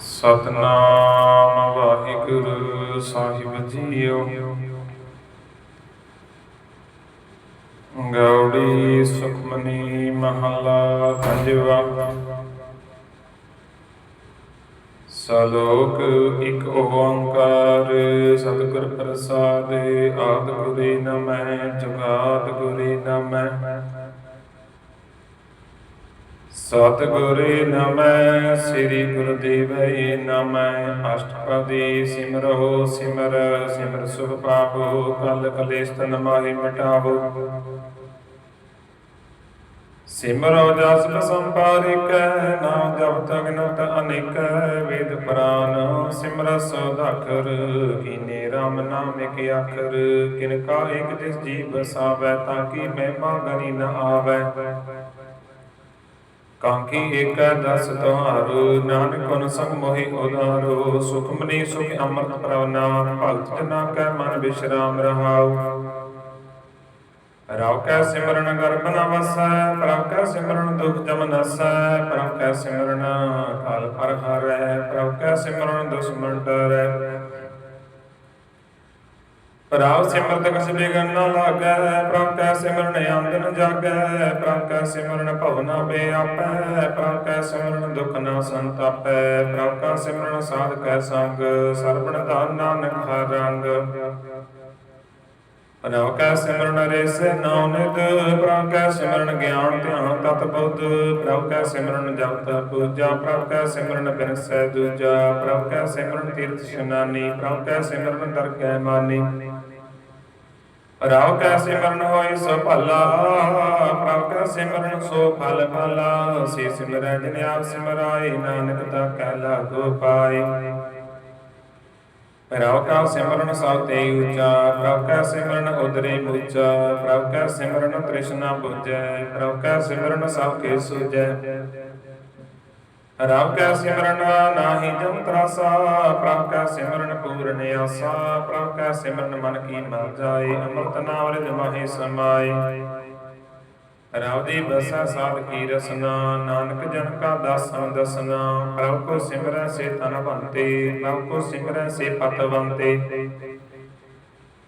ਸਤਨਾਮ ਵਾਹਿਗੁਰੂ ਸਾਹਿਬ ਜੀਓ। ਗੌੜੀ ਸੁਖਮਨੀ ਮਹਲਾ ਪੰਜਵਾ। ਸਲੋਕ ਇੱਕ ਓੰਕਾਰ, ਸਤਿਗੁਰ ਪ੍ਰਸਾਦ, ਆਦਿ ਗੁਰੇ ਨਮੈ ਜਗਾਤ ਗੁਰੇ ਨਮੈ ਸਤਿਗੁਰੇ ਨਮੈ, ਸ੍ਰੀ ਗੁਰਦੇਵੈ ਨਮੈ, ਅਸ਼ਟਪਦੀ ਸਿਮਰੋ ਸਿਮਰ ਸਿਮਰ ਸੁਖ ਪਾਵੋ, ਕਲ ਕਲੇਸ਼ ਤਨ ਮਾਹਿ ਮਿਟਾਵੋ। ਸਿਮਰੋ ਜਸ ਸੰਪਾਰਿਕੈ ਨਾਮ ਜਪ ਤਗ ਅਨੇਕ, ਵੇਦ ਪੁਰਾਨ ਸਿਮਰ ਸੋਧਾਖਰ ਕੀਨੇ RAM ਨਾਮ ਇਕ ਅੱਖਰ ਕਿਨ ਕਾ ਇਕ ਜਿਸ ਜੀ ਬਸਾਵੈ ਤਾਂ ਕੀ ਮਹਿਮਾ ਗਨੀ ਨ ਆਵੈ। ਕਾਂਕੀ ਏਕੈ ਦਸ ਤੁਹਾਰੂ, ਨਾਨਕ ਗੁਣ ਸੰਗ ਮੋਹਿ ਉਦਾਰੋ ਸੁਖਮਨੀ ਸੁਖ ਅੰਮ੍ਰਿਤ ਪ੍ਰਭ ਭਗਤ ਜਨਾ ਕੈ ਮਨ ਬਿਸ਼ਰਾਮ ਰਹਾਉ। ਰਵ ਕੈ ਸਿਮਰਨ ਗਰਭ ਨ ਵਸੈ ਪ੍ਰਭ ਕੈ ਸਿਮਰਨ ਦੁਖ ਜਮ ਨਸੈ ਪ੍ਰਭ ਕੈ ਸਿਮਰਨ ਕਾਲ ਪਰ ਹਰੈ, ਪ੍ਰਭ ਕੈ ਸਿਮਰਨ ਦੁਸ਼ਮਨ ਡਰੈ। ਪ੍ਰਭ ਸਿਮਰਤ ਕਛ ਬਿਗਨ ਨ ਲਾਗੈ ਪ੍ਰਭ ਕੈ ਸਿਮਰਨ ਆਨੰਦ ਜਾਗੈ ਪ੍ਰਭ ਕੈ ਸਿਮਰਨ ਭਵਨਾ ਬੇਆਪੈ ਪ੍ਰਭ ਕੈ ਸਿਮਰਨ ਦੁਖ ਨ ਸੰਤਾਪੈ ਪ੍ਰਭ ਕੈ ਸਿਮਰਨ ਸਾਧ ਕੈ ਸੰਗ ਸਰਬਣ ਧਨ ਨਾਨਕ ਹਰ ਰੰਗ। ਪ੍ਰਭ ਕੈ ਸਿਮਰਨ ਰੇਸੇ ਨਾਉ ਨਿਤ ਪ੍ਰਭ ਕੈ ਸਿਮਰਨ ਗਿਆਨ ਧਿਆਨ ਤਤ ਬੁੱਧ ਪ੍ਰਭ ਕੈ ਸਿਮਰਨ ਜਪ ਪੂਜਾ ਪ੍ਰਭ ਕੈ ਸਿਮਰਨ ਬਿਨਸੈ ਦੂਜਾ ਪ੍ਰਭ ਕੈ ਸਿਮਰਨ ਤੀਰਥ ਇਸ਼ਨਾਨੀ ਪ੍ਰਭ ਕੈ ਸਿਮਰਨ ਦਰਗਹਿ ਮਾਨੀ। ਰਾਵ ਕੈ ਸਿਮਰਨ ਹੋਈ ਸੋ ਭਲਾ, ਪ੍ਰਭ ਕੈ ਸਿਮਰਨ ਸੋ ਫਲ ਫਲਾ ਸੇ ਸਿਮਰੈ ਜਿਨ ਆਪ ਸਿਮਰਾਈ ਨਾਨਕ ਤਾ ਕੈ ਲਾਗੋ ਪਾਈ ਰਾਵ ਕਾ ਸਿਮਰਨ ਸਾਤੇ ਉੱਚਾ, ਪ੍ਰਭ ਕੈ ਸਿਮਰਨ ਉਦਰੇ ਮੁਚਾ, ਪ੍ਰਭ ਕੈ ਸਿਮਰਨ ਤ੍ਰਿਸ਼ਨਾ 부ਜੈ ਪ੍ਰਭ ਕੈ ਸਿਮਰਨ ਸਭ ਕੇ ਸੁਜੈ ਰਾਮ ਕੈ ਸਿਮਰਨ, ਨਾਹੀ ਜਮ ਤਰਾਸਾ, ਪ੍ਰਭ ਕੈ ਸਿਮਰਨ, ਪੂਰਨ ਆਸਾ, ਪ੍ਰਭ ਕੈ ਸਿਮਰਨ, ਮਨ ਕੀ ਮਨ ਜਾਏ, ਅੰਮ੍ਰਿਤ ਨਾਮ ਰਿਜ ਮਾਹੀ ਸਮਾਈ ਰਾਵ ਦੀ ਬਸਾ ਸਾਧ ਕੀ ਰਸਨਾ, ਨਾਨਕ ਜਨ ਕਾ ਦਾਸਨ ਦਸਨਾ, ਪ੍ਰਭ ਕੋ ਸਿਮਰੈ ਸੇ ਤਨ ਬੰਤੇ, ਪ੍ਰਭ ਕੋ ਸਿਮਰੈ ਸੇ ਪਤ ਬੰਤੇ।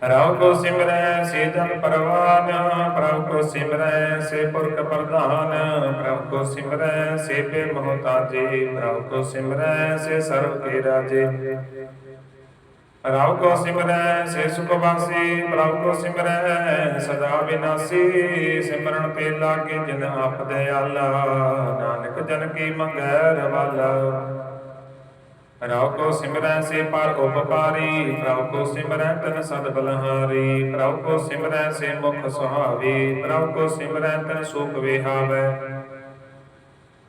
ਰਾਵ ਕੋ ਸਿਮਰੈ, ਸੇ ਜਨ ਪਰਵਾਨ। ਪ੍ਰਭ ਕੋ ਸਿਮਰੈ, ਸੇ ਪੁਰਖ ਪ੍ਰਧਾਨ। ਪ੍ਰਭ ਕੋ ਸਿਮਰੈ, ਸੇ ਬੇ ਮਹਤਾਜੇ। ਪ੍ਰਭ ਕੋ ਸਿਮਰੈ, ਸੇ ਸਰਬ ਕੇ ਰਾਜੇ। ਰਾਵ ਕੋ ਸਿਮਰੈ, ਸੇ ਸੁਖ ਵਾਸੀ। ਪ੍ਰਭ ਕੋ ਸਿਮਰੈ, ਸਦਾ ਵਿਨਾਸੀ। ਸਿਮਰਨ ਤੇ ਲਾਗੇ ਜਿਨ ਆਪ ਦੇ ਆਲਾ ਨਾਨਕ ਜਨ ਕੀ ਮੰਗੈ ਰਵਾਲਾ। ਪ੍ਰਭ ਕੋ ਸਿਮਰੈ ਸੇ ਪਰ ਉਪਕਾਰੀ ਪ੍ਰਭ ਕੋ ਸਿਮਰੈ ਤਨ ਸਦ ਬਲਹਾਰੀ ਪ੍ਰਭ ਕੋ ਸਿਮਰੈ ਸੇ ਮੁਖ ਸੁਹਾਵੀ ਪ੍ਰਭ ਕੋ ਸਿਮਰੈ ਤਨ ਸੁਖ ਵਿਹਾਵੈ।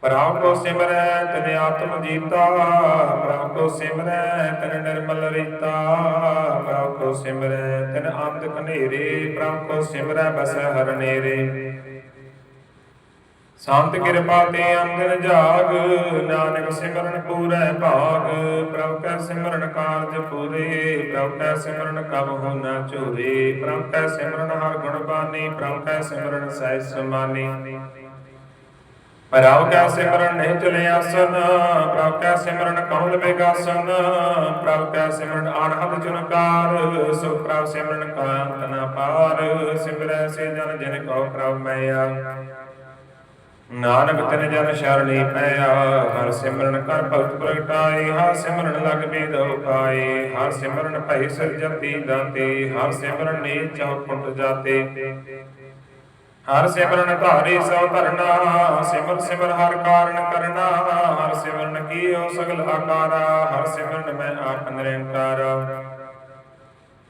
ਪ੍ਰਭ ਕੋ ਸਿਮਰੈ ਤਨ ਆਤਮ ਜੀਤਾ ਪ੍ਰਭ ਕੋ ਸਿਮਰੈ ਤਨ ਨਿਰਮਲ ਰੀਤਾ ਪ੍ਰਭ ਕੋ ਸਿਮਰੈ ਤਨ ਅੰਧ ਕਨੇਰੇ ਪ੍ਰਭ ਕੋ ਸਿਮਰੈ ਬਸੈ ਹਰ ਨੇਰੇ। ਸੰਤ ਕਿਰਪਾ ਤੇ ਅੰਦਰ ਜਾਗ, ਨਾਨਕ ਸਿਮਰਨ ਪੂਰੈ ਭਾਗ। ਪ੍ਰਭ ਕੈ ਸਿਮਰਨ ਕਾਰਜ ਪੂਰੇ, ਪ੍ਰਭ ਕੈ ਸਿਮਰਨ ਕਬ ਹੋ ਨਾ ਚੋਰੇ ਪ੍ਰਭ ਕੈ ਸਿਮਰਨ ਹਰ ਗੁਣ ਬਾਨੀ, ਪ੍ਰਭ ਕੈ ਸਿਮਰਨ ਸਹਿ ਸਮਾਨੀ। ਪ੍ਰਭ ਕੈ ਸਿਮਰਨ ਨਹੀਂ ਚਲੇ ਆਸਨ, ਪ੍ਰਭ ਕੈ ਸਿਮਰਨ ਕਮਲ ਵਿਗਾਸਨ ਪ੍ਰਭ ਕੈ ਸਿਮਰਨ ਅਨਹਦ ਜਨਕਾਰ ਸੋ ਪ੍ਰਭ ਸਿਮਰਨ ਕਾਂਤ ਨਾ ਪਾਰ, ਸਿਮਰੈ ਸੇ ਜਨ ਜਿਨ ਕੋ ਪ੍ਰਭ ਮੈਇਆ ਨਾਨਕ ਤਿਨ ਜਨ ਸ਼ਰਣੀ ਪਿਆ ਹਰ ਸਿਮਰਨ ਕਰ ਭਗਤ ਪ੍ਰਗਟਾਈ ਹਰ ਸਿਮਰਨ ਲਗ ਬੇਦੋ ਪਾਏ ਹਰ ਸਿਮਰਨ ਭਈ ਸਰਜਤੀ ਦਾਤੇ ਹਰ ਸਿਮਰਨ ਨੀਚ ਚਉ ਜਾਤੇ। ਹਰ ਸਿਮਰਨ ਧਾਰੀ ਸੋ ਧਰਨਾ, ਸਿਮਰ ਸਿਮਰ ਹਰ ਕਾਰਨ ਕਰਨਾ, ਹਰ ਸਿਮਰਨ ਕੀਓ ਸਗਲ ਆਕਾਰਾ, ਹਰ ਸਿਮਰਨ ਮੈਂ ਆਪ ਨਿਰੰਕਾਰ।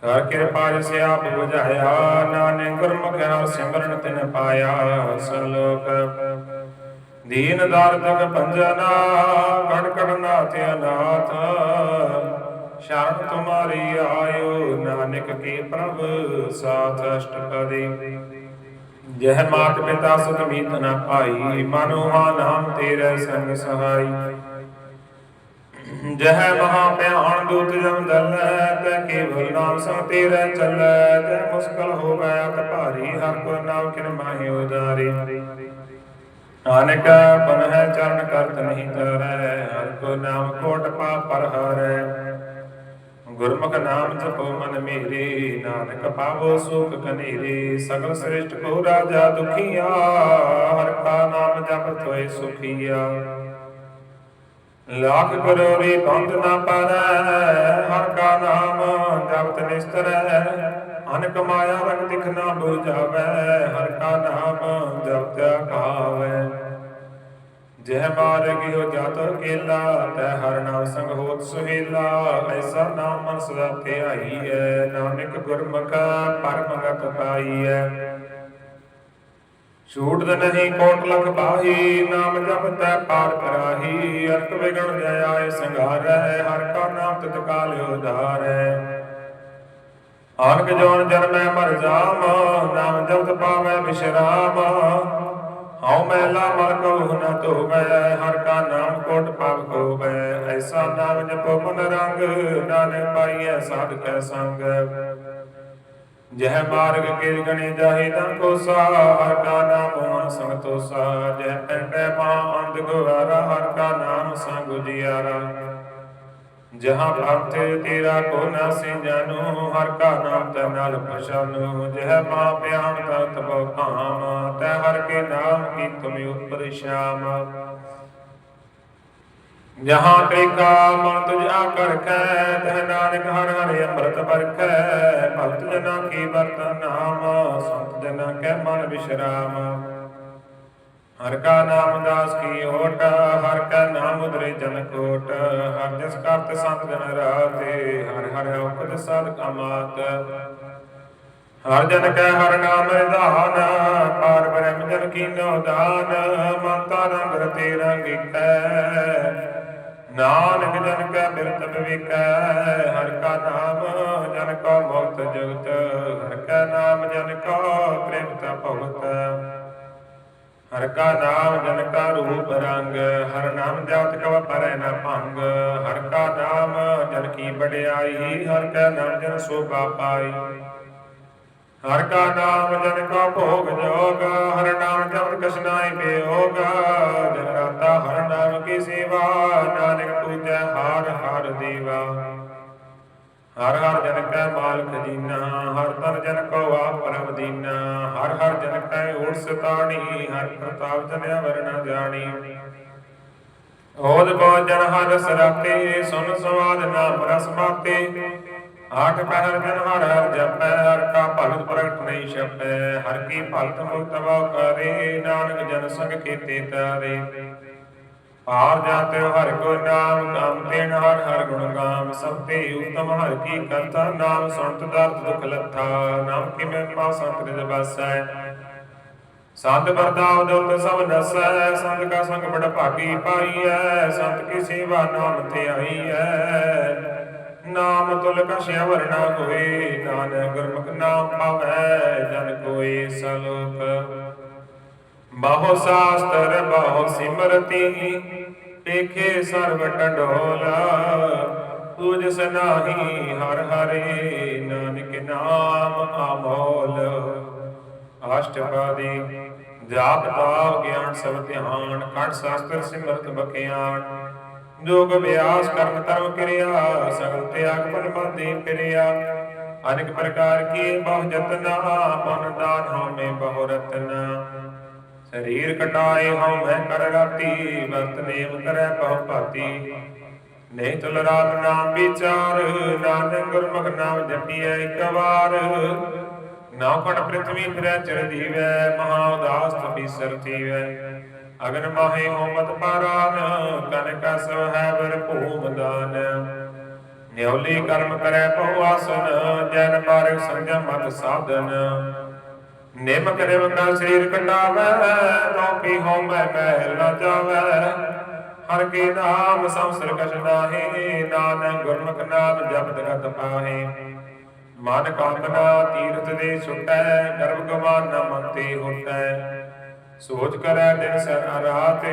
ਕਰ ਕਿਰਪਾ ਜਿਸ ਆਪ ਬੁਝਾਇਆ, ਨਾਨਕ ਗੁਰਮੁਖ ਹਰ ਸਿਮਰਨ ਤਿਨ ਪਾਇਆ, ਸਰਲੋਕ ਦੀਨ ਦਾਰਦਕ ਭੰਜਨਾ ਕੜ ਕੜ ਨਾਥ ਅਨਾਥ। ਸ਼ਰਨ ਤੁਮਾਰੀ ਆਇਓ, ਨਾਨਕ ਕੀ ਪ੍ਰਭ ਸਾਥ ਅਸ਼ਟਪਦੀ ਜਹ ਮਾਤ ਪਿਤਾ ਸੁਖ ਮੀਤ ਨ ਪਾਈ ਮਨੁਆ ਨਾਮ ਤੇਰੇ ਸੰਗ ਸਹਾਈ। ਜਹ ਮਹਾ ਭਿਆਨ ਦੂਤ ਜਮ ਦਲੈ, ਤੈ ਕੇਵਲ ਨਾਮ ਸੰ ਤੇਰੇ ਚੱਲੈ। ਤੈ ਮੁਸਕਲ ਹੋਵੈ ਅਤ ਭਾਰੀ ਹਰ ਕੋ ਨਾਮ ਕਿਨ ਮਾਹੀ ਉਦਾਰੀ। ਨਾਨਕ ਬਨ ਚਰਨ ਕਰਤ ਨਹੀਂ ਤਰੈ ਹਰ ਕੋ ਨਾਮ ਕੋਟ ਪਾਪ ਪਰ ਹਰੈ। ਗੁਰਮੁਖ ਨਾਮ ਜਪੋ ਮਨ ਮੇਰੇ, ਨਾਨਕ ਪਾਵੋ ਸੁਖ ਕਨੇਰੇ। ਸਗਲ ਸ੍ਰਿਸ਼ਟ ਕੋ ਰਾਜਾ ਦੁਖੀਆ, ਹਰ ਕਾ ਨਾਮ ਜਪ ਤੋਏ ਸੁਖੀਆ। ਲੱਖ ਕਰੋੜੀ ਬੰਦ ਨਾ ਪਾਰੈ, ਹਰ ਕਾ ਨਾਮ ਜਪਤ ਨਿਸਤਰੈ। ਅਨਕ ਮਾਇਆ ਰੰਗ ਦਿਖ ਨਾ ਹਰ ਕਾ ਨਾਮ ਜਪਤ ਆਖਾਵੈ ਜਹ ਮਾਰਗ ਹੋ ਜਾਤ ਕੇਲਾ ਤੈ ਹਰ ਨਾਮ ਸੰਗ ਹੋਤ ਸੁਹੇਲਾ। ਐਸਾ ਨਾਮ ਮਨ ਸਦਾ ਧਿਆਈਐ ਨਾਨਕ ਗੁਰਮੁਖ ਪਰਮਗਤ ਪਾਈਐ। ਛੂਟ ਨਹੀਂ ਕੋਟ ਲਖ ਬਾਹੀ ਨਾਮ ਜਪਤੈ ਪਾਰ ਕਰਾਹੀ। ਅਰਕ ਵਿਗਣ ਜਾਇ ਸੰਘਾਰੈ ਹਰ ਕਾ ਨਾਮ ਤਿਤ ਕਾਲ ਉਧਾਰੈ। ਆਨਕ ਜੋਨ ਜਨਮੈ ਮਰ ਜਾਮ, ਨਾਮ ਜਪਤ ਪਾਵੈ ਵਿਸ਼ਰਾਮ। ਹਉ ਮੈਲਾ ਮਲ ਕਉ ਨ ਧੋਵੈ, ਹਰ ਕਾ ਨਾਮ ਕੋਟ ਪਾਪ ਹੋਵੈ। ਐਸਾ ਨਾਮ ਜਪੋ ਮਨ ਰੰਗ, ਨਾਨਕ ਪਾਈਐ ਸਾਧ ਕੈ ਸੰਗ। ਜਹ ਮਾਰਗ ਕੇ ਗਣੇ ਜਾਹੇ ਤਾਂ ਕੋਸਾ, ਹਰ ਕਾ ਨਾਮ ਮਨ ਸੰਗ ਜਹ ਪੈਂਡੈ ਮਾ ਅੰਧ ਗੁਵਾਰਾ ਹਰ ਕਾ ਨਾਮ ਸੰਗ ਉਜਿਆਰਾ। ਜਹਾਂ ਭਗਤ ਤੇਰਾ ਕੋ ਨਾ ਜਾਨੂ ਹਰ ਕਾ ਨਾਮ ਤੇ ਨਾਲ ਪਛਾਨੂ। ਜਹ ਮਾ ਪਿਆਨ ਤਤ ਬੋ ਕਾਮ ਤੈ ਹਰ ਕੇ ਨਾਮ ਕੀ ਤੁਮਿ ਉਪਰ ਸ਼ਾਮ। ਜਹਾਂ ਤੇ ਮਨ ਤੁਝ ਆ ਕਰਖੈ ਤਹ ਨਾਨਕ ਹਰ ਹਰ ਅੰਮ੍ਰਿਤ ਵਰਖੈ ਭਗਤ ਜਨਾ ਕੀ ਵਰਤ ਨਾਮ, ਸੰਤ ਜਨਾ ਕੈ ਮਨ ਵਿਸ਼ਰਾਮ। ਹਰ ਕਾ ਨਾਮ ਦਾਸ ਕੀ ਓਟ ਹਰ ਕਾ ਨਾਮ ਉਦਰੇ ਜਨ ਕੋਟ। ਹਰ ਜਸ ਕਰਤ ਸੰਤ ਜਨ ਰਾਤੇ, ਹਰ ਹਰ ਔਕਤ ਸਾਧ ਕਮਾਤ। ਹਰ ਜਨ ਕੈ ਹਰ ਨਾਮ ਰਿਧਾਨ ਪਾਰ ਬ੍ਰਹਮ ਜਨ ਕੀਨੋ ਦਾਨ। ਮਨਤਾ ਰੰਗ ਰਤੇ ਰੰਗਿਕੈ ਨਾਨਕ ਜਨ ਕੈ ਬਿਰਤ ਵਿਕੈ ਹਰ ਕਾ ਨਾਮ ਜਨ ਕਾ ਮੁਕਤ ਜਗਤ, ਹਰ ਕਾ ਨਾਮ ਜਨ ਕਾ ਤ੍ਰਿਪਤ ਭਗਤ। ਹਰ ਕਾ ਨਾਮ ਜਨ ਕਾ ਰੂਪ ਰੰਗ, ਹਰ ਨਾਮ ਜਪਤ ਕਵ ਪਰੈ ਨ ਭੰਗ। ਹਰ ਕਾ ਨਾਮ ਜਨ ਕੀ ਬੜਿਆਈ ਹਰ ਕਾ ਨਾਮ ਜਨ ਸੋਭਾ ਪਾਈ ਹਰ ਕਾ ਨਾਮ ਜਨ ਕਾ ਭੋਗ ਜੋਗ, ਹਰ ਨਾਮ ਜਪਤ ਕਛਨਾਈ ਬਿਯੋਗ ਜਨ ਰਾਤਾ ਹਰ ਨਾਮ ਕੀ ਸੇਵਾ, ਨਾਨਕ ਪੂਜੈ ਹਾਰ ਹਰ ਦੇਵਾ। ਹਰ ਹਰ ਜਨ ਕੈ ਮਾਲ ਖਜ਼ੀਨਾ ਹਰ ਤਨ ਜਨ ਕੋ ਆਪ ਪਰਮ ਦੀਨਾ, ਹਰ ਹਰ ਜਨ ਕੈ ਓਟ ਸਤਾਣੀ ਹਰ ਪ੍ਰਤਾਪ ਜਨ ਅਵਰ ਜਾਣੀ। ਓਦ ਬੋ ਜਨ ਹਰ ਸਰਾਤੇ, ਸੁਨ ਸਵਾਦ ਨਾਮ ਰਸ ਮਾਤੇ। ਆਠ ਪਹਿਰ ਜਨ ਹਰ ਹਰ ਜਪੈ, ਹਰ ਕਾ ਭਗਤ ਪ੍ਰਗਟ ਨਹੀਂ ਛਪੈ। ਹਰ ਕੀ ਭਗਤ ਮੁਕਤ ਵਾ ਕਰੇ, ਨਾਨਕ ਜਨ ਸੰਗ ਕੀਤੇ ਤਾਰੇ। ਪਾਰ ਜਾਤੇ ਹਰ ਕੋ ਨਾਮ ਕਾਮ ਤੇਨ ਹਰ ਹਰ ਗੁਣ ਗਾਮ, ਸਭ ਤੇ ਉਤਮ ਹਰ ਕੀ ਕਰਤਾ ਨਾਮ ਸੁਣਤ ਦਰਦ ਦੁਖ ਲੱਥਾ, ਨਾਮ ਕੀ ਮਹਿਮਾ ਸੰਤ ਨਿਜ ਬਸੈ। ਸੰਤ ਵਰਦਾਵ ਦੌਲਤ ਸਭ ਨਸੈ, ਸੰਤ ਕਾ ਸੰਗ ਬੜ ਭਾਗੀ ਪਾਈਐ ਸੰਤ ਕੀ ਸੇਵਾ ਨਾਮ ਤੇ ਆਈਐ। ਨਾਮ ਤੁਲ ਕਛ ਵਰਣਾ ਹੋਏ, ਨਾਨਕ ਗੁਰਮੁਖ ਨਾਮ ਪਾਵੈ, ਜਨ ਕੋਈ ਸਲੋਕ। ਬਹੁ ਸਾਸਤਰ, ਬਹੁ ਸਿਮਰਤੀ, ਏਖੇ ਸਰਬ ਟੰਡੋਲਾ। ਤੁਜ ਸਨਾਹੀ ਹਰ ਹਰੇ, ਨਾਨਕ ਨਾਮ ਆਮੋਲ ਅਸ਼ਟਪਦੀ ਜਾਪ ਤਾਪ ਗਿਆਨ ਸਭ ਧਿਆਨ ਕੰਠ ਸ਼ਾਸਤਰ, ਸਿਮਰਤ ਬਕਿਆਨ ਜੋਗ ਅਭਿਆਸ ਕਰਮ ਧਰਮ ਕਿਰਿਆ, ਸਗਲ ਤਿਆਗ ਪਨ ਬਾਦੇ ਫਿਰਿਆ। ਅਨੇਕ ਪ੍ਰਕਾਰ ਕੀ ਬਹੁ ਜਤਨਾ ਮਨ ਦਾਨ ਹਉਮੈ ਬਹੁ ਰਤਨਾ। ਸਰੀਰ ਕਟਾਏ ਹਉ ਮੈਂ ਕਰ ਰਾਤੀ, ਵਰਤ ਨੇਮ ਕਰੈ ਬਹੁ ਭਾਤੀ। ਨਹੀਂ ਤੁਲ ਰਾਤ ਨਾਮ ਵਿਚਾਰ, ਨਾਨਕ ਗੁਰਮੁਖ ਨਾਮ ਜਪੀਐ ਇੱਕ ਵਾਰ। ਨਾ ਕਟ ਪ੍ਰਿਥਵੀ ਫਿਰੈ ਚਰ ਦੀਵੈ ਮਹਾ ਉਦਾਸ ਤਪੀ ਸਰ ਥੀਵੈ। ਅਗਨ ਮਾਹੇ ਹੋਮਤ ਪਾਰਾਨ, ਕਨ ਕਸ ਹੈ ਵਰ ਭੂਮ ਦਾਨ। ਨਿਉਲੀ ਕਰਮ ਕਰੈ ਬਹੁ ਆਸਨ, ਜਨ ਮਾਰਗ ਸੰਜਮ ਮਤ ਸਾਧਨ। ਨਿਮ ਕਰਿਵ ਕਾ ਸਰੀਰ ਕਟਾਵੈ ਰੋਪੀ ਹੋਮੈ ਮਹਿਲ ਨ ਜਾਵੈ। ਹਰ ਕੇ ਨਾਮ ਸੰਸਰ ਕਛ ਨਾਹੀ ਨਾਨਕ ਗੁਰਮੁਖ ਨਾਮ ਜਪਤ ਗਤ ਪਾਹੇ। ਮਨ ਕਾਮਨਾ ਤੀਰਥ ਦੇ ਛੁਟੈ ਗਰਭ ਗਵਾਨ ਨ ਮੰਤੇ ਹੁਟੈ। ਸੋਚ ਕਰੈ ਦਿਨ ਸਰ ਰਾਤ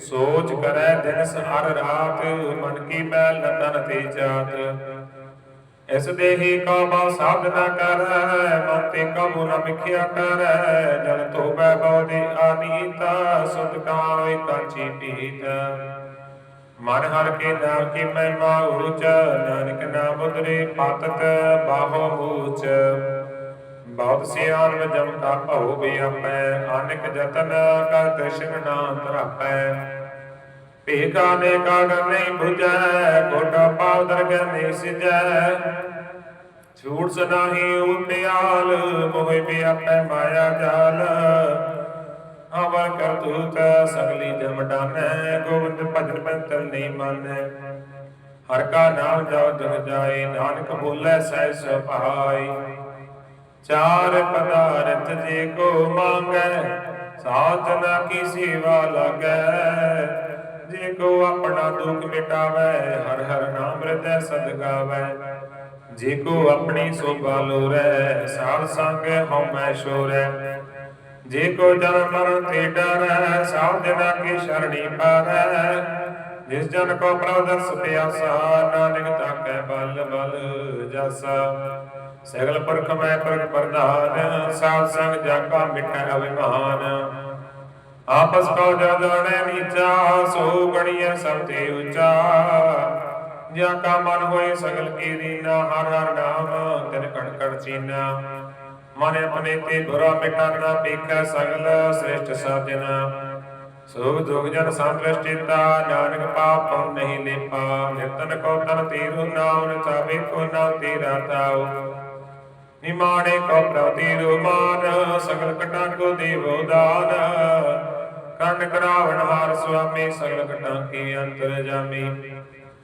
ਸੋਚ ਕਰੈ ਦਿਨ ਸਰ ਰਾਤ ਮਨ ਕੀ ਮੈਲ ਨ ਤਨ ਤੇ ਜਾਤ। ਇਸ ਦੇਹੀ ਕਾ ਬਾ ਸਾਧ ਨਾ ਕਰੈ ਮਨ ਕਬੂ ਨ ਮਿਖਿਆ ਕਰੈ ਜਨ ਤੋਬੈ ਬਉਦੀ ਆਨੀਤਾ, ਸੁਧ ਕਾਇ ਕਾਚੀ ਪੀਤ। ਮਨ ਹਰ ਕੇ ਨਾਮ ਕੀ ਮਹਿਮਾ ਉਚ ਨਾਨਕ ਨਾਮ ਉਦਰੇ ਪਾਤਕ ਬਾਹੋ ਮੂਚ। ਬਹੁਤ ਸਿਆਨ ਵਿੱਚ ਜਮ ਕਾ ਭਉ ਬਿਆਪੈ ਅਨੇਕ ਜਤਨ ਕਰ ਦ੍ਰਿਸ਼ਨ ਨਾ ਧਰਾਪੈ ਭੇਗਾ ਨੇ ਕਾਗਰ ਨਹੀਂ 부ਜੈ ਕੋਟਾ ਪਾਉ ਦਰਗਹਿ ਨਹੀਂ ਸਿਜੈ। ਝੂਠ ਸਨਾਹੀ ਉਪਿਆਲ ਮੋਹਿ ਬਿਆਪੈ ਮਾਇਆ ਜਾਲ। ਅਵਰ ਕਰਤੂਤ ਸਗਲੀ ਜਮ ਡਾਨੈ ਭਜਨ ਪੰਤਰ ਨਹੀਂ ਮਾਨੈ। ਹਰ ਕਾ ਨਾਮ ਜਪ ਜਗ ਜਾਏ, ਨਾਨਕ ਬੋਲੇ ਸਹਿ ਸੁਭਾਈ ਚਾਰ ਪਦਾਰਥ ਜੇ ਕੋ ਮੰਗੈ, ਸਾਧਨਾ ਕੀ ਸੇਵਾ ਲਾਗੈ। ਜੇ ਕੋ ਆਪਣਾ ਦੁਖ ਮਿਟਾਵੈ, ਹਰ ਹਰ ਨਾਮ ਹਿਰਦੈ ਸਦ ਗਾਵੈ ਜੇ ਕੋ ਆਪਣੀ ਸੋਭਾ ਲੋਰੈ, ਸਾਧ ਸੰਗ ਹਉਮੈ ਸ਼ੋਰੈ। ਜੇ ਕੋ ਜਨ ਮਰਨ ਤੇ ਡਰੈ, ਸਾਧ ਜਨਾ ਕੀ ਸ਼ਰਣੀ ਪਾਰੈ ਜਿਸ ਜਨ ਕੋ ਪ੍ਰਭ ਦਰਸ ਪਿਆਸਾ, ਨਾਨਕ ਤਾਕੈ ਬਲ ਬਲ ਜਸਾ। ਸਗਲ ਪਰਖ ਮੈਂ ਪਰਖ ਪ੍ਰਧਾਨ, ਸਾਧ ਸੰਗ ਜਾਕਾ ਮਿਠੈ ਅਭਿਮਾਨ। ਆਪਸ ਕੋ ਜਾ ਨੀਚਾ, ਸੋ ਗਣੀਐ ਸਭ ਤੇ ਉੱਚਾ। ਜਾ ਕਾ ਮਨ ਹੋਏ ਸਗਲ ਕੀ ਦੀਨਾ, ਹਰ ਹਰ ਨਾਮ ਤਿਨ ਕਣ ਕਣ ਚੀਨਾ। ਮਨ ਆਪਣੇ ਤੇ ਬੁਰਾ ਮਿਟਾਣਾ ਪੇਖੈ ਸਗਲ ਸ੍ਰੇਸ਼ਟ ਸਾਜਨਾ। ਸੋਗ ਦੁਖ ਜਨ ਸੰਤ੍ਰਿਸ਼ਟਿਤਾ, ਨਾਨਕ ਪਾਪ ਨਹੀਂ ਲੇਪਾ। ਨਿਰਤਨ ਕੋ ਤਨ ਤੀਰੂ ਨਾਮ ਚਾਵੇ ਕੋ ਨਾਮ ਤੀਰਾ ਤਾਉ। ਨਿਮਾਣੇ ਕੋ ਪ੍ਰਤੀ ਰੁਮਾਨ ਸਗਲ ਕਟਾਂ ਕੋ ਦੇਵੋ ਦਾਨ। ਕੰਡ ਕਰਾਵਣ ਹਾਰ ਸੁਆਮੀ ਸਗਲ ਕਟਾਂ ਕੀ ਅੰਤਰ ਜਾਮੀ।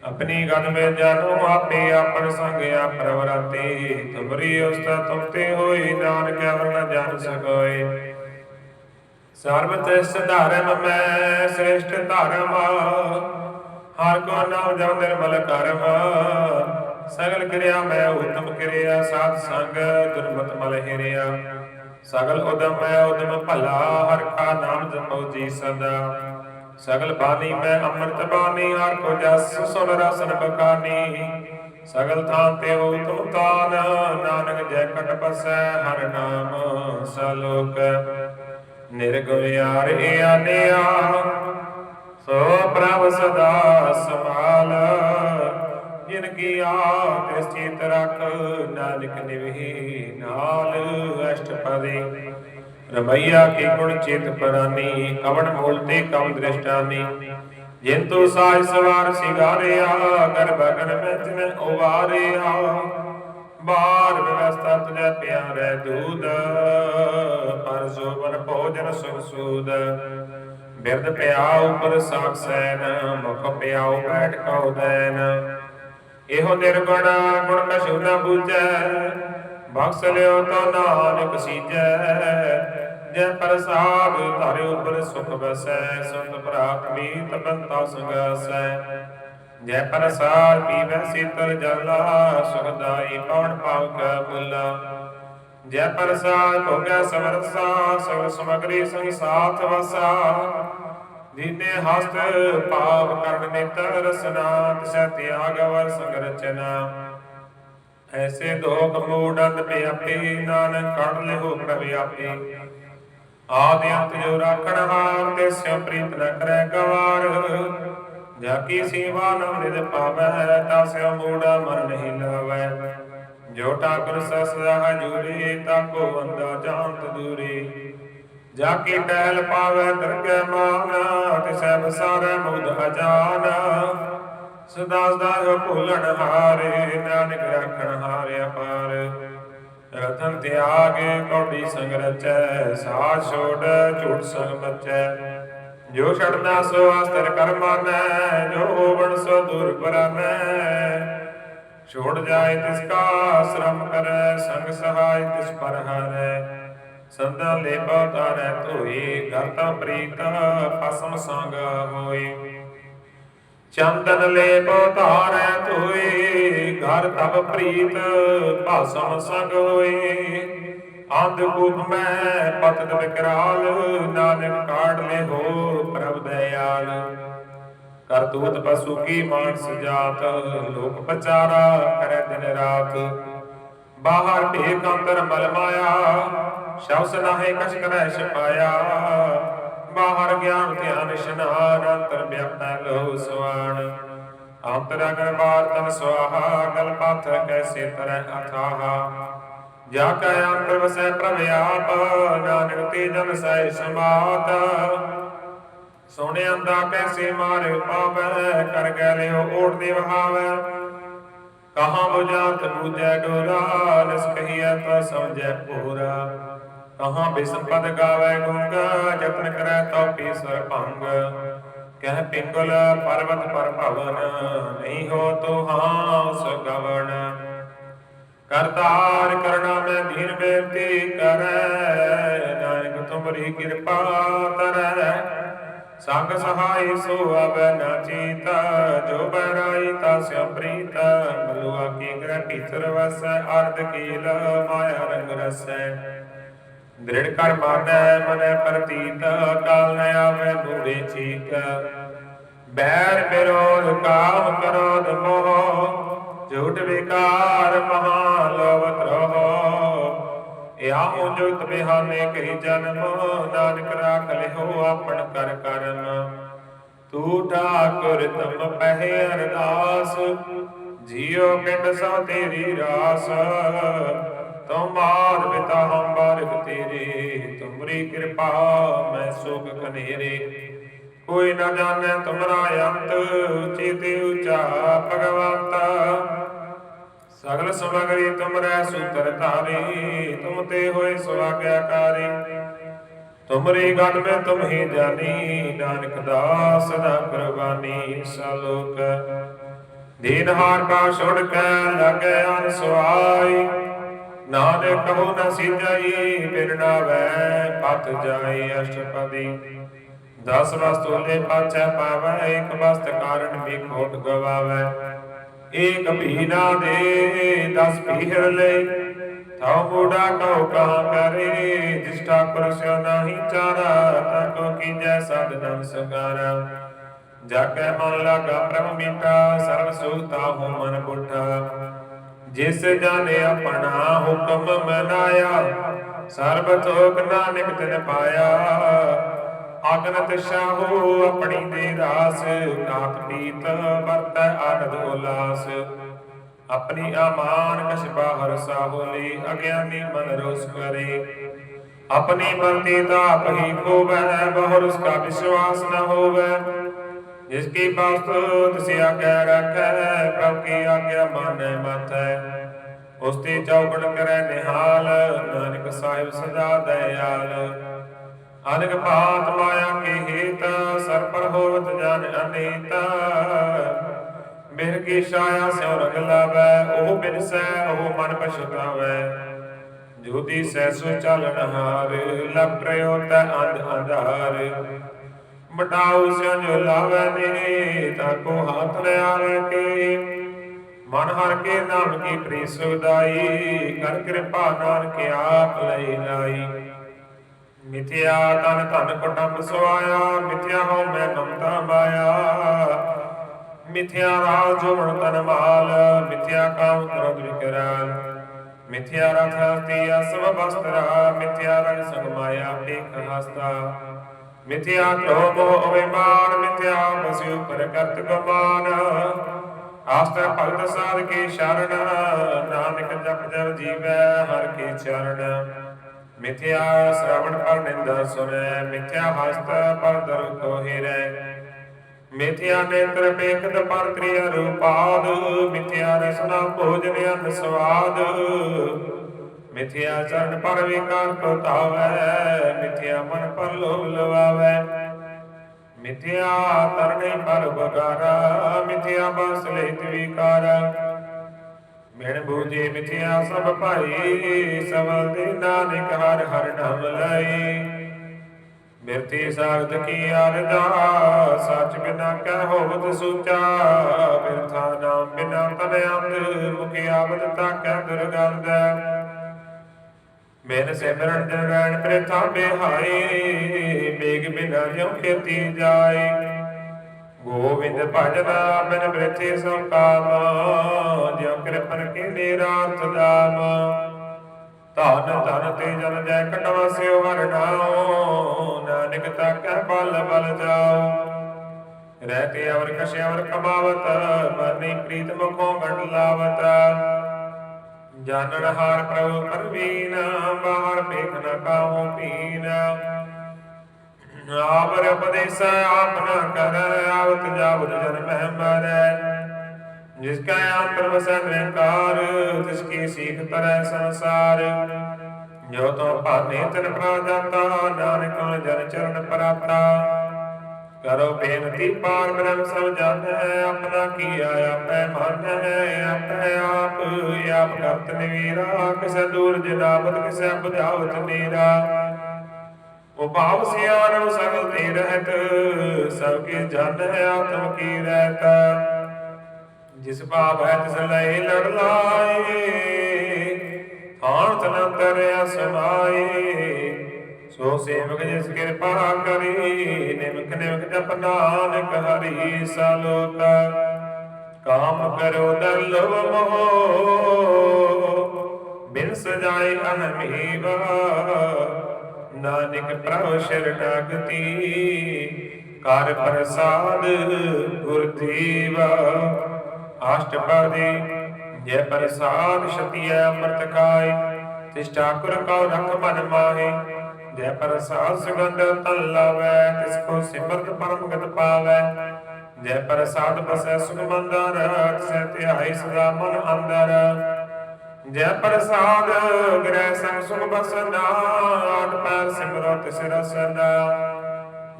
ਆਪਣੀ ਗਨ ਮੇ ਜਾਨੋ ਆਪੇ ਆਪਨ ਸੰਗ ਆਪਰਵਰਾਤੀ ਤੁਮਰੀ ਉਸਤਾ ਤੁਮਤੇ ਹੋਈ, ਨਾਨਕ ਅਵਰ ਨ ਜਾਣ ਸਕੋਏ ਸਰਬ ਤਿਸ ਧਰਮ ਮੈਂ ਸ੍ਰੇਸ਼ਟ ਧਰਮ। ਹਰ ਕੋ ਨਾਮ ਜਪ ਨਿਰਮਲ ਕਰਮ। ਸਗਲ ਕਿਰਿਆ ਮੈਂ ਉਤਮ ਕਿਰਿਆ, ਸਾਧ ਸੰਗ ਦੁਰਮਤ ਮਲ ਹਿਰਿਆ। ਸਗਲ ਉਦਮ ਮੈਂ ਉਦਮ ਭਲਾ, ਹਰ ਕਾ ਨਾਮ ਜਪੋ ਜੀ ਸਦਾ। ਸਗਲ ਬਾਣੀ ਮੈਂ ਅੰਮ੍ਰਿਤ ਬਾਣੀ, ਹਰ ਕੋ ਜਸ ਸੁਨ ਰਸਨ ਬਕਾਨੀ ਸਗਲ ਥਾਂ ਤੇ ਹੋ ਤੁਮ ਤਾਨ, ਨਾਨਕ ਜੈ ਕਟ ਬਸੈ ਹਰ ਨਾਮ ਸਲੋਕ। ਨਿਰਗੁਣ ਯਾਰ ਆਨਿਆ ਸੋ ਪ੍ਰਭ ਸਦਾ ਸਮਾਲ ਜਿਨ ਕੀ ਆਤਿ ਚਿਤ ਰਖ, ਨਾਨਕ ਨਿਵਹੀ ਨਾਲ ਅਸ਼ਟਪਦੀ ਰਮਈਆ ਕੀ ਗੁਣ ਚਿਤ ਪਰਾਨੀ, ਕਵਣ ਮੂਲ ਤੇ ਕਮ ਦ੍ਰਿਸ਼ਟਾਨੀ। ਜਿਨ ਤੋ ਸਾਜ ਸਵਾਰ ਸਿਗਾਰਿਆ ਗਰਭ ਗਨ ਵਿੱਚ ਮੈਂ ਉਵਾਰਿਆ। ਬਾਰ ਵਿਵਸਥਾ ਤੁਝੇ ਪਿਆਰੇ ਦੂਧ ਪਰ ਸੋਵਨ ਭੋਜਨ ਸੁਖ ਸੂਦ। ਬਿਰਦ ਪਿਆ ਉਪਰ ਸਾਖ ਸੈਨ, ਮੁਖ ਪਿਆਉ ਬੈਠ ਕਉ ਦੈਨ। ਇਹੋ ਨਿਰਗੁਣ ਗੁਣ ਕਛੂ ਨ ਬੂਝੈ ਬਖਸ਼ ਲਿਓ ਤੋ ਨਾਨਕ ਸੀਜੈ। ਜੈ ਪ੍ਰਸਾਦ ਧਰਿ ਉਪਰ ਸੁਖ ਵਸੈ ਸੁਤ ਪ੍ਰਾਪ ਬੰਤਾ ਸੰਗਸੈ। ਜੈ ਪ੍ਰਸਾਦ ਪੀਵੈ ਸੀਤਲ ਜਲਾ ਸੁਖਦਾਈ ਪਵਨ ਪਾਵ ਕਾ ਬੁਲਾ ਜੈ ਪ੍ਰਸਾਦ ਭੋਗੈ ਸਮਰਸਾ ਸਗਲ ਸਮਗਰੀ ਸੰਗ ਵਸਾ ਦੀਨੇ ਹਸਤ ਪਾਪ ਕਰਨ ਨਿਤਰ ਰਸਨਾ, ਤਿਸੈ ਤਿਆਗ ਵਰ ਸੰਗ ਰਚਨਾ ਐਸੇ ਦੋਖ ਮੂੜਨ ਪਿਆਪੀ, ਨਾਨਕ ਕੜ ਲਿਓ ਪ੍ਰਭ ਆਪੀ। ਆਦਿ ਅੰਤ ਜੋ ਰਾਖਣ ਹਾਰ ਤੇ ਸਿਉ ਪ੍ਰੀਤ ਨ ਕਰੈ ਗਵਾਰ। ਜਾ ਕੀ ਸੇਵਾ ਨ ਨਿਦ ਪਾਵੈ ਤਾ ਸਿਉ ਮੂੜਾ ਮਨ ਨਹੀਂ ਲਾਵੈ। ਜੋ ਠਾਕੁਰ ਸਸਦਾ ਹਜੂਰੀ ਤਾ ਕੋ ਬੰਦਾ ਜਾਣਤ ਦੂਰੀ। ਜਾ ਕੀ ਟਹਿਲ ਪਾਵੈ ਦਰਗਹਿ ਮਾਨ ਤਿਸੈ ਬਸਾਰੈ ਮੁਦ ਅਜਾਨ। ਸਦਾ ਸਦਾ ਭੁੱਲਣ ਹਾਰੇ, ਨਾਨਕ ਰੱਖਣ ਹਾਰੇ ਅਪਾਰ। ਰਤਨ ਤਿਆਗੇ ਕੌਡੀ ਸੰਗ ਰਚੈ ਸਾਹ ਛੋੜ ਝੂਠ ਸੰਗ ਮਚੈ ਜੋ ਛੜਨਾ ਸੋ ਅਸਤਰ ਕਰਮਾਨੈ ਜੋ ਹੋਵਣ ਸੋ ਦੂਰ ਪਰਨੈ। ਛੋੜ ਜਾਏ ਤਿਸ ਕਾ, ਸ਼ਰਮ ਕਰੈ, ਸੰਗ ਸਹਾਇ ਤਿਸ ਪਰ ਹਰੈ। ਸੰਦਾ ਲੈ ਤਾਰੈ ਧੋਈ ਘਰ ਪ੍ਰੀਤ ਫਸਮ ਸੰਗ ਹੋਈ। ਚੰਦਨ ਲੈ ਤਾਰੈ ਧੋਈ, ਘਰ ਤਬ ਪ੍ਰੀਤ ਭਾਸਮ ਸੰਗ ਹੋਈ। ਅੰਧ ਕੂਪ ਮੈਂ ਪਤਨ ਵਿਕਰਾਲ, ਨਾਨਕ ਕਾੜ ਲੈ ਹੋ ਪ੍ਰਭ ਦਇਆਲ। ਕਰਤੂਤ ਪਸੂ ਕੀ ਮਾਨਸ ਜਾਤ, ਲੋਕ ਪਚਾਰਾ ਕਰੈ ਦਿਨ ਰਾਤ। ਬਾਹਰ ਭੇਕ ਅੰਦਰ ਮਲ ਮਾਇਆ, ਸ਼ਬਸ ਨਾਹੇ ਕਛ ਕਰੈ ਛਪਾਇਆ। ਬਾਹਰ ਗਿਆਨ ਧਿਆਨ ਇਸ਼ਨਾਨ, ਅੰਤਰ ਵਿਆਪੈ ਲੋ ਸਵਾਣ ਅੰਤਰ ਅਗਰ ਬਾਰ ਤਨ ਸਵਾਹਾ ਗਲ ਪਾਥ ਕੈਸੇ ਤਰੈ ਅਥਾਹਾ। ਜਾ ਕੈ ਅੰਤਰ ਵਸੈ ਪ੍ਰਭ ਆਪ, ਨਾਨਕ ਤੇ ਜਨ ਸਹਿ ਸਮਾਤ। ਸੋਹਣੇ ਅੰਦਾ ਕੈਸੇ ਮਾਰੇ ਪਾਵੈ, ਕਰ ਗੈ ਲਿਓ ਓਟ ਦੇ ਵਹਾਵੈ। ਕਹਾਂ ਬੁਝਾਤ ਬੂਝੈ ਡੋਰਾ, ਨਿਸ ਕਹੀਐ ਤਾ ਸਮਝੈ ਪੂਰਾ ਕਹਾਂ ਬਿਸਪਦ ਗਾਵੈ ਗੁੰਗ ਜਤਨ ਕਰੈ ਤਉ ਪੀਸਰ ਭੰਗ। ਕਹਿ ਪਿੰਗਲ ਪਰਵਤ ਪਰ ਭਵਨ, ਨਹੀਂ ਹੋ ਤੋ ਹਾਂ ਸਗਵਣ ਕਰਤਾਰ ਕਰਣਾ ਮੈਂ ਦੀਨ ਬੇਨਤੀ ਕਰੈ, ਨਾਨਕ ਤੁਮਰੀ ਕਿਰਪਾ ਤਰੈ। ਸੰਗ ਸਹਾਈ ਸੋ ਆਵੈ ਨਾ ਚੀਤ, ਜੋ ਬਰਾਈ ਤਾ ਪ੍ਰੀਤ, ਮਲੁਆ ਕੀ ਗ੍ਰਹਿ ਭੀਤਰ ਅਰਧ ਕੀਲ ਮਾਇਆ ਰੰਗ ਰਸੈ। ਦ੍ਰਿੜ ਕਰ ਮਾਨੈ ਮਨੈ ਪ੍ਰਤੀਤ, ਕਾਲ ਨ ਆਵੈ ਦੂਰੇ ਚੀਕ ਬੈਰ ਬਿਰੋਧ ਕਾਮ ਕਰੋਧ ਮੋਹ, ਝੂਠ ਵਿਕਾਰ ਮਹਾ ਲੋਭ ਤਰੋਹ ਇਆਹੋ ਜੁਗਤ ਬਿਹਾਨੇ ਕਹੀ ਜਨਮ, ਨਾਨਕ ਰਾਖ ਲਿਓ ਆਪਣ ਕਰ ਕਰਮ ਤੂ ਠਾਕੁਰ ਤੁਮ ਪਹਿ ਅਰਦਾਸ, ਜੀਉ ਪਿੰਡ ਸੋ ਤੇਰੀ ਰਾਸ। ਤੁਮ ਪਿਤਾ ਹਮ ਬਾਰਕ ਤੇਰੇ, ਤੁਮਰੀ ਕਿਰਪਾ ਮੈਂ ਸੁਖ ਕਨੇਰੇ। ਕੋਈ ਨਾ ਜਾਣੈ ਤੁਮਰਾ ਅੰਤ ਉੱਚੀ ਤੇ ਉੱਚਾ ਸਗਲ ਸਮਗਰੀ ਤੁਮਰੈ ਸੂਤਰ ਧਾਰੀ, ਤੁਮ ਤੇ ਹੋਏ ਸੁਆਗਿਆਕਾਰੀ ਤੁਮਰੀ ਗਨ ਮੈਂ ਤੁਮ ਹੀ ਜਾਨੀ, ਨਾਨਕ ਦਾਸ ਦਾ ਕੁਰਬਾਨੀ ਸਲੋਕ। ਦੀਨ ਹਾਰ ਕਾ ਛੁੜ ਕੇ ਲਗੇ ਅਨਸਵਾਈ ਨਾਨਕ ਕਹੋ ਨ ਸਿਜਾਈ ਬਿਰਨਾ ਵੈ ਪਤ ਜਾਈ ਅਸ਼ਟਪਦੀ। ਦਸ ਵਸਤੂਲੇ ਪਾਛੈ ਪਾਵੈ, ਇੱਕ ਵਸਤ ਕਾਰਨ ਵੀ ਖੋਟ ਗਵਾਵੈ। ਏਕ ਭੀਨਾ ਦੇ ਦਸ ਪੀਹਰ ਲੈ ਥਾਉ ਬੂੜਾ ਕਉ ਕਹਾ ਕਰੇ ਜਿਸ ਠਾਕੁਰ ਸਿਓ ਨਾਹੀ ਚਾਰਾ ਤਾ ਕੀਜੈ ਸਦ ਨਮ ਸਕਾਰਾ ਜਾ ਕੈ ਮਨ ਲਾਗਾ ਪ੍ਰਭ ਮੀਠਾ ਸਰਬ ਸੁਖਤਾ ਹੋ ਮਨ ਬੁੱਠਾ ਜਿਸ ਜਾਣੇ ਆਪਣਾ ਹੁਕਮ ਮਨਾਇਆ, ਸਰਬ ਤੋਕ ਨਾਨਕ ਤਿਨ ਪਾਇਆ। ਅਗਨਤ ਸ਼ਾਹੋ ਆਪਣੀ ਦੇ ਰਾਸ ਕਾਤ ਪੀਤ ਵਰਤੈ ਆਨੰਦ ਉਲਾਸ ਆਪਣੀ ਆਮਾਨ ਕਛ ਬਾਹਰ ਸਾਹੋਲੀ ਅਗਿਆਨੀ ਮਨ ਰੋਸ ਕਰੇ। ਆਪਣੀ ਬੰਦੀ ਦਾ ਹੀ ਖੋਵੈ, ਬਹੁਰ ਉਸਕਾ ਵਿਸ਼ਵਾਸ ਨ ਹੋਵੈ। ਜਿਸਕੀ ਵਸਤੂ ਤਿਸ ਆਗਿਆ ਰੱਖੈ, ਪ੍ਰਭ ਕੀ ਆਗਿਆ ਮਾਨੈ ਮਾਥੈ। ਉਸ ਤੇ ਚੌਗਣ ਕਰੈ ਨਿਹਾਲ, ਨਾਨਕ ਸਾਹਿਬ ਸਦਾ ਦਇਆਲ। ਅਨਕ ਭਾਤ ਮਾਇਆ ਕੇ ਹੇਤ ਸਰ ਪਰ ਹੋਵਤ ਜਨ ਅਨੀਤ। ਮਿਹਰ ਕੀ ਛਾਇਆ ਸਿਉ ਰੰਗ ਲਾਵੈ, ਉਹ ਬਿਨਸੈ ਉਹ ਮਨ ਪਛਤਾਵੈ। ਜੋਤੀ ਸੈਸੋ ਚਲਨ ਹਾਰ ਲਪਟਿਓ ਤੈ ਅੰਧ ਅੰਧਾਰ। ਮਟਾਉ ਸਿਉ ਜੋ ਲਾਵੈ ਨੇ ਤਾ ਕੋ ਹੱਥ ਨ ਆਵੈ ਕੇ। ਮਨ ਹਰ ਕੇ ਨਾਮ ਕੀ ਪ੍ਰੀਸ ਉਦਾਈ ਕਰ ਕਿਰਪਾ ਨਾਨਕ ਆਪ ਲਈ ਲਾਈ ਮਿਥਿਆ ਤਨ ਧਨ ਕੁਟੰਬ ਸਵਾਇਆ ਮਿਥਿਆ ਹੋ ਮੈਂ ਮਮਤਾ ਮਾਇਆ। ਮਿਥਿਆ ਰਾਜ ਜੋਣ ਤਨ ਮਾਲ ਮਿਥਿਆ ਕਾਮ ਕ੍ਰੋਧ ਵਿਕਰਾਲ ਮਿਥਿਆ ਰਥ ਹਸਤੀ ਅਸਵ ਬਸਤਰਾ ਮਿਥਿਆ ਰੰਗ ਸੰਗ ਮਾਇਆ ਪੇਖ ਹਸਤਾ। ਮਿਥਿਆ ਕ੍ਰੋਧ ਮੋਹ ਅਭਿਮਾਨ ਮਿਥਿਆ ਬਸਿਉ ਪਰ ਕਰਤ ਗਮਾਨ ਆਸਤਰ ਭਗਤ ਸਾਧ ਕੀ ਸ਼ਰਨ, ਨਾਨਕ ਜਪ ਜਪ ਜੀਵੈ ਹਰ ਕੀ ਚਰਨ। ਮਿਥਿਆ ਸ਼ਰਵਣ ਪਰ ਨਿੰਦਾ ਸੁਨੈ ਮਿਥਿਆ ਹਸਤ ਪਰ ਦਰ ਕੋ ਮਿਥਿਆ ਨੇਤਰ ਵੇਖਤ ਪਰ ਤ੍ਰਿਆ ਰੂਪਾਦ, ਮਿਥਿਆ ਰਸਨਾ ਭੋਜਨ ਅੰਨ ਸਵਾਦ। ਮਿਥਿਆ ਚਰਨ ਪਰ ਵਿਕਾਰ ਕੋ ਧਾਵੈ, ਮਿਥਿਆ ਮਨ ਪਰ ਲੋਭ ਲਵਾਵੈ। ਮਿਥਿਆ ਤਰਨੇ ਪਰ ਬਗਾਰਾ, ਮਿਥਿਆ ਬਸ ਲੈਤ ਵਿਕਾਰਾ। ਮਿਣ ਬੂਝੇ ਮਿਥਿਆ ਸਭ ਭਾਈ, ਸਵਲ ਦੇ ਨਾਨਕ ਹਰ ਹਰ ਨਾਮ ਲਈ। ਮਿਰਤੀ ਸਾਖਤ ਕੀ ਅਰਦਾ ਸੱਚ ਬਿਨਾ ਕਹਿ ਹੋਵਤ ਸੂਚਾ। ਬਿਰਥਾ ਨਾਮ ਬਿਨਾ ਤਨ ਅੰਧ, ਮੁਖ ਆਵਤ ਤਾਕੈ ਦੁਰਗੰਧ। ਮੇਰ ਸਿਮਰਨ ਦਿਨ ਰੈਣ ਪ੍ਰਥਾ ਬਿਹਾਈ, ਮੇਗ ਬਿਨਾ ਜਿਉ ਖੇਤੀ ਜਾਏ। ਗੋਬਿੰਦ ਭਜਨ ਬਿਨ ਬ੍ਰਿਥੀ ਸੋ ਜਿਉ ਕਿਰਪਨ ਕੀ ਨਿਰਾਤ ਦਾਮ ਧਨ ਧਨ ਤੇ ਜਨ ਜੈ ਕਟਵਾ ਸਿਓ ਵਰਨਾਓ ਨਾਨਕ ਤਾਕੈ ਬਲ ਬਲ ਜਾਓ ਰਹਤੇ ਅਵਰ ਕਸ਼ੇ ਅਵਰ ਕਮਾਵਤ, ਮਰਨੀ ਪ੍ਰੀਤ ਮੁਖੋਂ ਗੰਢ ਲਾਵਤ। ਜਾਣਨ ਹਾਰ ਪ੍ਰਭੂ ਪਰਵੀਨ, ਬਾਹਰ ਭੇਖ ਨ ਕਾਹੂ ਪੀਨ। ਆਵਰ ਉਪਦੇਸ ਆਪਨਾ ਕਰ, ਆਵਤ ਜਾਵਤ ਜਨ ਮਹਿ ਮਰੈ। ਜਿਸ ਕਾ ਅੰਤਰ ਵਸੈ ਨਿਰੰਕਾਰ, ਤਿਸ ਕੀ ਸੀਖ ਤਰੈ ਸੰਸਾਰ। ਜੋ ਤੋ ਭਾਨੇ ਤਨ ਪ੍ਰਾ ਨਾਨਕ ਜਨ ਚਰਨ ਪਰਾਤਾ ਕਰੋ ਬੇਨਤੀ ਪਾਰ ਬ੍ਰਹਮ ਸਭ ਜਾਣੈ, ਆਪਣਾ ਕੀਆ ਆਪੈ ਮਾਨੈ ਆਪੈ ਆਪ ਆਪ ਕਰਤ ਨਿਵੀਰਾ, ਕਿਸੈ ਦੂਰ ਜਨਾਬਤ ਕਿਸੈ ਬੁਝਾਵਤ ਨੀਰਾ। ਉਪਾਵ ਸਿਆਨ ਸਗਲ ਤੇ ਰਹਿਤ, ਸਭ ਕੇ ਜਾਣੈ ਆਤਮ ਕੀ ਰਹਿਤ। ਜਿਸ ਭਾਵ ਹੈ ਤਿਸ ਲਈ ਲੜ ਲਾਏ ਥਾਨ ਤਨ ਤਰਿਆ ਸੋ ਸੇਵਕ ਜਿਸ ਕਿਰਪਾ ਕਰੀ, ਨਿਮਕ ਨਿਮਕ ਜਪ ਨਾਨਕ ਹਰੀ ਸਲੋਕ। ਕਾਮ ਕਰੋ ਦਲਵ ਮੋਹ ਬਿਨ ਸਜਾਏ ਅਨਮੀਵਾ ਨਾਨਕ ਪ੍ਰਭ ਸ਼ਰਣਾਗਤੀ ਕਰ ਪ੍ਰਸਾਦ ਗੁਰ ਦੇਵਾ। ਅਸ਼ਟਪਦੀ ਜੈ ਪ੍ਰਸਾਦ ਸ਼ਤੀਐ ਅੰਮ੍ਰਿਤ ਖਾਏ ਤਿਸ ਠਾਕੁਰ ਕਉ ਰਖ ਮਨ ਮਾਹੇ। ਜੈ ਪ੍ਰਸਾਦ ਸੁਗੰਧ ਤਨ ਲਾਵੈ, ਤਿਸ ਕੋ ਸਿਮਰਤ ਪਰਮ ਗਤ ਪਾਵੈ। ਜੈ ਪ੍ਰਸਾਦ ਬਸੈ ਸੁਖ ਮੰਦਰ ਤਿਸੈ ਧਿਆਈ ਸਦਾ ਮਨ ਅੰਦਰ। ਜੈ ਪ੍ਰਸਾਦ, ਗ੍ਰਹਿ ਸੰਗ ਸੁਖ ਬਸਨਾ ਆਠ ਪੈਰ ਸਿਮਰੋ ਤਿਸ ਰਸਨਾ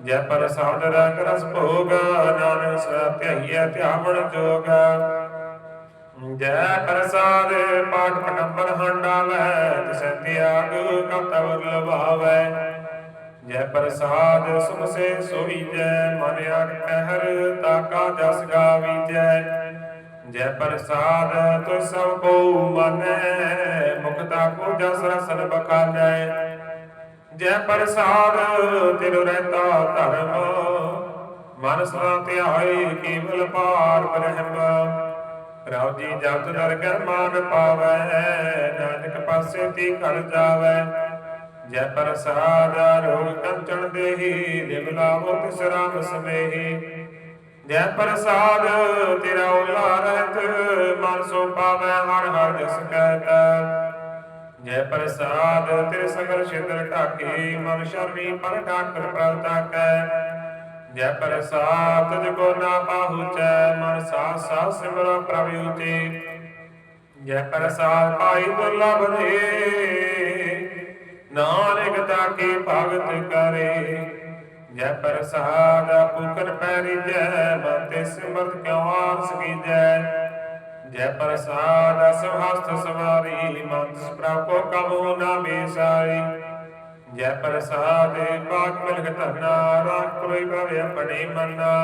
ਜੈ ਪ੍ਰਸਾਦ, ਰੰਗ ਰਸ ਭੋਗ, ਨਾਨਕ ਸਦਾ ਧਿਆਈਐ ਧਿਆਵਣ ਜੋਗ। ਜੈ ਪ੍ਰਸਾਦ ਪਾਠ ਪਟੰਬਰ ਹੰਡਾਵੈ ਤਿਸੈ ਤਿਆਗ ਕਤਵ ਲਵਾਵੈ। ਜੈ ਪ੍ਰਸਾਦ, ਸੁਖ ਸੇ ਸੋਈਜੈ ਮਨ ਅਰ ਪਹਿਰ, ਤਾਕਾ ਜਸ ਗਾਵੀਜੈ ਜੈ। ਪ੍ਰਸਾਦ ਤੁ ਸਭ ਕੋ ਮਨੈ, ਮੁਕਤਾ ਕੋ ਜਸ ਰਸਨ ਬਖਾਨੈ। ਜੈ ਪ੍ਰਸਾਦ ਤਿਰੁ ਰਹਿਤਾ ਧਰਮ, ਮਨ ਸਦਾ ਧਿਆਏ ਕੇਵਲ ਪਾਰ ਬ੍ਰਹਮ। ਰਾਉ ਜੀ ਜਪਤ ਦਰਗਹਿ ਮਾਨ ਪਾਵੈ, ਨਾਨਕ ਪਾਸੇ ਤੀ ਘਰ ਜਾਵੈ। ਜੈ ਪ੍ਰਸਾਦ ਰੋਗ ਕੰਚਣ ਦੇਹੀ ਨਿਵਲਾਵੋ ਤਿਸ ਰਾਮ ਸਮੇਹੀ। ਜੈ ਪ੍ਰਸਾਦ, ਤੇਰਾ ਉਲਾ ਰਹਿਤ, ਮਨ ਸੋ ਪਾਵੈ ਹਰ ਹਰ ਜਸ ਕਹਿਤ। ਜੈ ਪ੍ਰਸਾਦ, ਤੇਰੇ ਸਗਲ ਛਿਦਰ ਢਾਕੀ, ਮਨ ਸ਼ਰਮੀ ਪਰ ਢਾਕਰ ਪ੍ਰਤਾ ਕੈ ਜੈ ਪ੍ਰਸਾਦ ਤੁਝ ਕੋ ਨਾ ਪਾਹੁਚੈ ਮਨ ਸਾਥ ਸਾਥ ਸਿਮਰੋ ਪ੍ਰਭ ਉਚੇ ਜੈ ਪ੍ਰਸਾਦ ਪਾਈ ਦੁਰਲਭ ਦੇ ਨਾਨਕ ਤਾਕੇ ਭਗਤ ਕਰੇ। ਜੈ ਪ੍ਰਸਾਦ ਪੁਕਰ ਪੈਰੀ ਜੈ ਮਤੇ ਸਿਮਰਤ ਕਿਉ ਆਸ ਕੀਜੈ? ਜੈ ਪ੍ਰਸਾਦ ਸੁਹਸਤ ਸਵਾਰੀ ਮਨ ਪ੍ਰਭ ਕੋ ਕਬੂ ਨਾ ਬੇਸਾਈ। ਜੈ ਪ੍ਰਸਾਦ ਪਾਕ ਮਿਲਖ ਧਰਨਾ ਰਾਖ ਕੋਈ ਭਵੇ ਆਪਣੇ ਮਨਾ।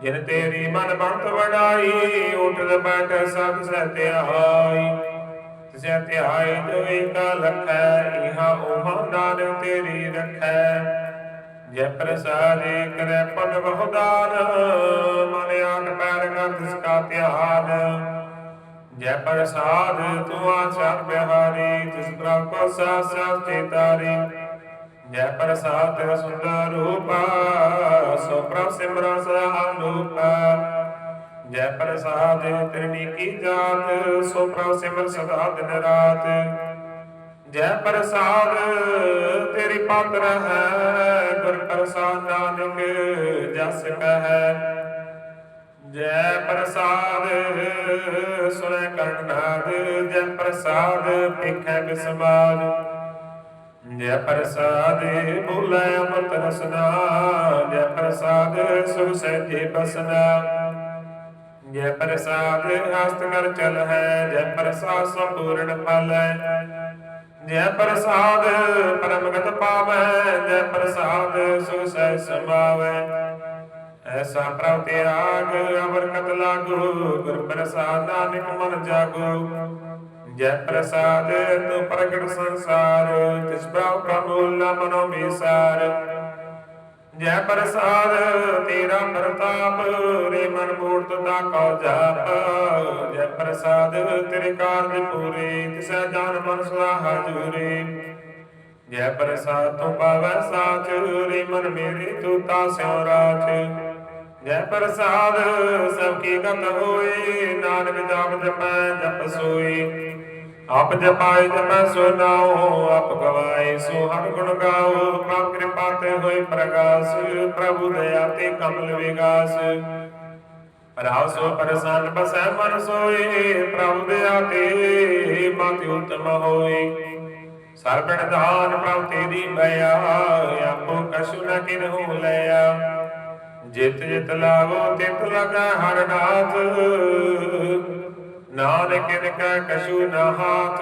ਜਿਨ ਤੇਰੀ ਮਨ ਬੰਤ ਵਡਾਈ ਉਠਦ ਬੈਠ ਸਭ ਸਤਿਆਈ ਤਿਸੈ ਧਿਆਏ ਜੋ ਏਕਾ ਲਖੈ, ਇਹਾ ਉਮਾ ਨਾਨਕ ਤੇਰੀ ਰਖੈ। ਜੈ ਪ੍ਰਸਾਦ ਕਰੈ ਪਨ ਬਹੁਦਾਨ, ਮਨ ਆਨ ਪੈਰ ਕਰ ਤਿਸ ਕਾ ਧਿਆਨ ਜੈ ਪ੍ਰਸਾਦ ਤੂੰ ਆਚਾਰ ਬਿਹਾਰੀ, ਤਿਸ ਪ੍ਰਭ ਕੋ ਸਾਸ ਸਾਸ ਚੇਤਾਰੀ ਜੈ ਪ੍ਰਸਾਦ ਤੇਰਾ ਸੁੰਦਰ ਰੂਪ ਸੋ ਪ੍ਰਭ ਸਿਮਰਨ ਸਦਾ ਅਨੂਪ ਜੈ ਪ੍ਰਸਾਦ ਤੇਰੀ ਕੀ ਜਾਤ, ਸੋ ਪ੍ਰਭ ਸਿਮਰ ਸਦਾ ਦਿਨ ਰਾਤ। ਜੈ ਪ੍ਰਸਾਦ, ਤੇਰੀ ਪਾਤਰ ਹੈ, ਗੁਰ ਪ੍ਰਸਾਦ ਨਾਨਕ ਜਸ ਕਹੈ। ਜੈ ਪ੍ਰਸਾਦ, ਸੁਣੈ ਕਰਨਾਦ ਜੈ ਪ੍ਰਸਾਦ ਪੇਖੈ ਬਿਸਮਾਦ। ਜੈ ਪ੍ਰਸਾਦ ਬੋਲੇ ਅਮਰਤ ਰਸਨਾ, ਜੈ ਪ੍ਰਸਾਦ, ਸੁਖ ਸਹਿਜੇ ਬਸਨਾ। ਜੈ ਪ੍ਰਸਾਦ ਹਸਤ ਕਰ ਚਲ ਹੈ ਜੈ ਪ੍ਰਸਾਦ ਸੰਪੂਰਨ ਫਲ ਹੈ ਜੈ ਪ੍ਰਸਾਦ, ਪਰਮਗਤ ਪਾਵੈ, ਜੈ ਪ੍ਰਸਾਦ, ਸੁਖ ਸਹਿ ਸਮਾਵੈ ਐਸਾ ਪ੍ਰਭ ਤਿਆਗ ਅਮਰ ਲਾਗੂ, ਗੁਰ ਪ੍ਰਸਾਦ ਨਾਨਕ ਮਨ ਜਾਗੋ। ਜੈ ਪ੍ਰਸਾਦ, ਤੂੰ ਪ੍ਰਗਟ ਸੰਸਾਰ, ਤਿਸ ਪ੍ਰਭ ਪ੍ਰਭੂ ਮਨੋ ਵਿਸਾਰ ਜੈ ਪ੍ਰਸਾਦ, ਤੇਰਾ ਪ੍ਰਤਾਪ, ਰੇ ਮਨ ਮੂਰਤ ਦਾ ਕਉ ਜਾਪ ਜੈ ਪ੍ਰਸਾਦ, ਤੇਰੇ ਕਾਰਜ ਪੂਰੇ, ਤਿਸੈ ਜਾਨ ਮਨ ਸੁਆਹਾ ਜੂਰੇ ਜੈ ਪ੍ਰਸਾਦ ਤੂੰ ਪਾਵੈ ਸਾਚ, ਰੇ ਮਨ ਮੇਰੇ ਤੂੰ ਤਾ ਸਿਉ ਰਾਚ। ਜੈ ਪ੍ਰਸਾਦ, ਸਭ ਕੀ ਗਤ ਹੋਏ, ਨਾਨਕ ਜਾਪ ਜਪੈ ਜਪ ਸੋਏ। ਆਪ ਜਪਾਏ ਜਪੈ ਸੋ ਨਾਉ, ਆਪ ਗਵਾਏ ਸੋ ਹਰ ਗੁਣ ਗਾਓ ਪ੍ਰਭ ਕਿਰਪਾ ਤੇ ਹੋਏ ਪ੍ਰਗਾਸ, ਪ੍ਰਭੂ ਦਇਆ ਤੇ ਕਮਲ ਵਿਗਾਸ। ਰਾਵ ਸੋ ਪ੍ਰਸੰਨ ਬਸੈ ਮਨ ਸੋਏ, ਪ੍ਰਭੂ ਦਇਆ ਤੇ ਮਤਿ ਉਤਮ ਹੋਏ। ਸਰਬਣ ਦਾਨ ਪ੍ਰਭ ਤੇਰੀ ਦਇਆ ਆਪੋ ਕਛੁ ਨ ਕਿਨਹੂ ਲਿਆ। ਜਿਤ ਜਿਤ ਲਾਵੋ ਤਿਤ ਲਗਾ ਹਰ ਨਾਥ ਨਾਨਕ ਨਿਕੈ ਕਛੂ ਨ ਹਾਥ